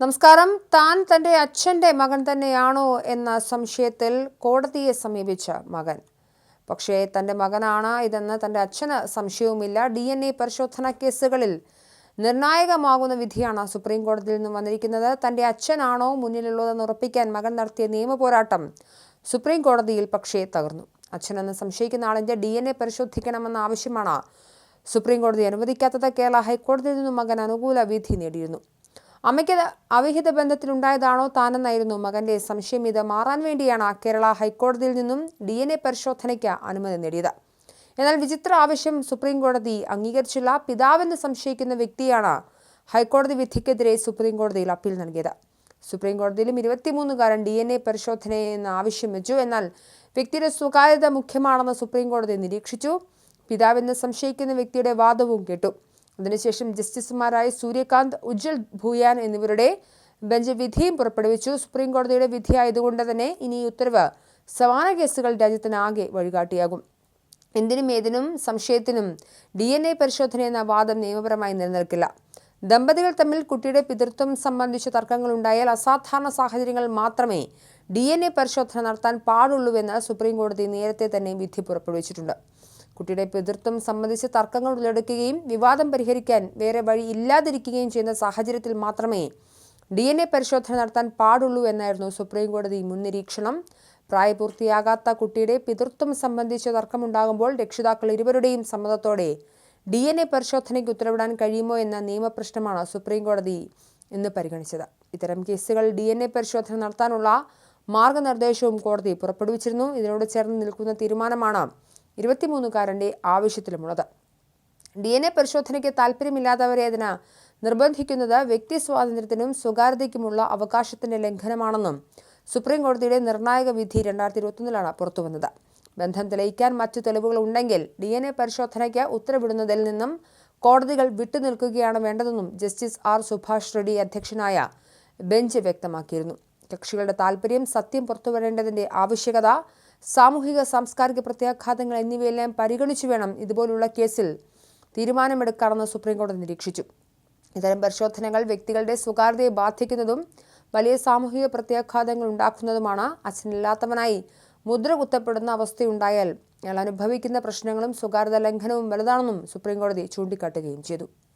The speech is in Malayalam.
നമസ്കാരം. താൻ തന്റെ അച്ഛന്റെ മകൻ തന്നെയാണോ എന്ന സംശയത്തിൽ കോടതിയെ സമീപിച്ച മകൻ. പക്ഷേ തന്റെ മകനാണ് ഇതെന്ന് തന്റെ അച്ഛന് സംശയവുമില്ല. ഡി എൻ എ പരിശോധനാ കേസുകളിൽ നിർണായകമാകുന്ന വിധിയാണ് സുപ്രീം കോടതിയിൽ നിന്നും വന്നിരിക്കുന്നത്. തന്റെ അച്ഛനാണോ മുന്നിലുള്ളതെന്ന് ഉറപ്പിക്കാൻ മകൻ നടത്തിയ നിയമ പോരാട്ടം സുപ്രീം കോടതിയിൽ പക്ഷേ തകർന്നു. അച്ഛനെന്ന് സംശയിക്കുന്ന ആളിന്റെ ഡി എൻ എ പരിശോധിക്കണമെന്ന ആവശ്യമാണ് സുപ്രീം കോടതി അനുവദിക്കാത്തത്. കേരള ഹൈക്കോടതിയിൽ നിന്നും മകൻ അനുകൂല വിധി നേടിയിരുന്നു. അമ്മയ്ക്ക് അവിഹിത ബന്ധത്തിലുണ്ടായതാണോ താനെന്നായിരുന്നു മകന്റെ സംശയം. ഇത് മാറാൻ വേണ്ടിയാണ് കേരള ഹൈക്കോടതിയിൽ നിന്നും ഡി എൻ എ പരിശോധനയ്ക്ക് അനുമതി നേടിയത്. എന്നാൽ വിചിത്ര ആവശ്യം സുപ്രീം കോടതി അംഗീകരിച്ചില്ല. പിതാവെന്ന് സംശയിക്കുന്ന വ്യക്തിയാണ് ഹൈക്കോടതി വിധിക്കെതിരെ സുപ്രീം കോടതിയിൽ അപ്പീൽ നൽകിയത്. സുപ്രീം കോടതിയിലും ഇരുപത്തിമൂന്നുകാരൻ ഡി എൻ എ പരിശോധനയെന്ന് ആവശ്യം വെച്ചു. എന്നാൽ വ്യക്തിയുടെ സ്വകാര്യത മുഖ്യമാണെന്ന് സുപ്രീം കോടതി നിരീക്ഷിച്ചു. പിതാവെന്ന് സംശയിക്കുന്ന വ്യക്തിയുടെ വാദവും കേട്ടു. അതിനുശേഷം ജസ്റ്റിസുമാരായ സൂര്യകാന്ത് ഉജ്ജൽ ഭൂയാൻ എന്നിവരുടെ ബെഞ്ച് വിധിയും പുറപ്പെടുവിച്ചു. സുപ്രീം കോടതിയുടെ വിധിയായതുകൊണ്ട് തന്നെ ഇനി ഉത്തരവ് സമാന കേസുകൾ രാജ്യത്തിനാകെ വഴികാട്ടിയാകും. എന്തിനും ഏതിനും സംശയത്തിനും ഡി എൻ എ പരിശോധന എന്ന വാദം നിയമപരമായി നിലനിൽക്കില്ല. ദമ്പതികൾ തമ്മിൽ കുട്ടിയുടെ പിതൃത്വം സംബന്ധിച്ച തർക്കങ്ങൾ ഉണ്ടായാൽ അസാധാരണ സാഹചര്യങ്ങൾ മാത്രമേ ഡി എൻ എ പരിശോധന നടത്താൻ പാടുള്ളൂവെന്ന് സുപ്രീം കോടതി നേരത്തെ തന്നെ വിധി പുറപ്പെടുവിച്ചിട്ടുണ്ട്. കുട്ടിയുടെ പിതൃത്വം സംബന്ധിച്ച് തർക്കങ്ങൾ ഉള്ളെടുക്കുകയും വിവാദം പരിഹരിക്കാൻ വേറെ വഴി ഇല്ലാതിരിക്കുകയും ചെയ്യുന്ന സാഹചര്യത്തിൽ മാത്രമേ ഡി എൻ എ പരിശോധന നടത്താൻ പാടുള്ളൂ എന്നായിരുന്നു സുപ്രീം കോടതി മുൻ നിരീക്ഷണം പ്രായപൂർത്തിയാകാത്ത കുട്ടിയുടെ പിതൃത്വം സംബന്ധിച്ച് തർക്കമുണ്ടാകുമ്പോൾ രക്ഷിതാക്കൾ ഇരുവരുടെയും സമ്മതത്തോടെ ഡി എൻ എ പരിശോധനയ്ക്ക് ഉത്തരവിടാൻ കഴിയുമോ എന്ന നിയമപ്രശ്നമാണ് സുപ്രീം കോടതി ഇന്ന് പരിഗണിച്ചത്. ഇത്തരം കേസുകൾ ഡി എൻ എ പരിശോധന നടത്താനുള്ള മാർഗനിർദ്ദേശവും കോടതി പുറപ്പെടുവിച്ചിരുന്നു. ഇതിനോട് ചേർന്ന് നിൽക്കുന്ന തീരുമാനമാണ് ഇരുപത്തിമൂന്നുകാരന്റെ ആവശ്യത്തിലുമുള്ളത്. ഡി എൻ എ പരിശോധനയ്ക്ക് താല്പര്യമില്ലാത്തവരെ അതിന് നിർബന്ധിക്കുന്നത് വ്യക്തി സ്വാതന്ത്ര്യത്തിനും സ്വകാര്യതയ്ക്കുമുള്ള അവകാശത്തിന്റെ ലംഘനമാണെന്നും സുപ്രീം കോടതിയുടെ നിർണായക വിധി രണ്ടായിരത്തി ഇരുപത്തൊന്നിലാണ് പുറത്തുവന്നത്. ബന്ധം തെളിയിക്കാൻ മറ്റു തെളിവുകൾ ഉണ്ടെങ്കിൽ ഡി എൻ എ പരിശോധനയ്ക്ക് ഉത്തരവിടുന്നതിൽ നിന്നും കോടതികൾ വിട്ടുനിൽക്കുകയാണ് വേണ്ടതെന്നും ജസ്റ്റിസ് ആർ സുഭാഷ് റെഡ്ഡി അധ്യക്ഷനായ ബെഞ്ച് വ്യക്തമാക്കിയിരുന്നു. കക്ഷികളുടെ താൽപ്പര്യം സത്യം പുറത്തുവരേണ്ടതിന്റെ ആവശ്യകത സാമൂഹിക സാംസ്കാരിക പ്രത്യാഘാതങ്ങൾ എന്നിവയെല്ലാം പരിഗണിച്ചു വേണം ഇതുപോലുള്ള കേസിൽ തീരുമാനമെടുക്കാമെന്ന് സുപ്രീംകോടതി നിരീക്ഷിച്ചു. ഇത്തരം പരിശോധനകൾ വ്യക്തികളുടെ സ്വകാര്യതയെ ബാധിക്കുന്നതും വലിയ സാമൂഹിക പ്രത്യാഘാതങ്ങൾ ഉണ്ടാക്കുന്നതുമാണ്. അച്ഛനില്ലാത്തവനായി മുദ്ര കുത്തപ്പെടുന്ന അവസ്ഥയുണ്ടായാൽ അയാൾ അനുഭവിക്കുന്ന പ്രശ്നങ്ങളും സ്വകാര്യത ലംഘനവും വലുതാണെന്നും സുപ്രീംകോടതി ചൂണ്ടിക്കാട്ടുകയും ചെയ്തു.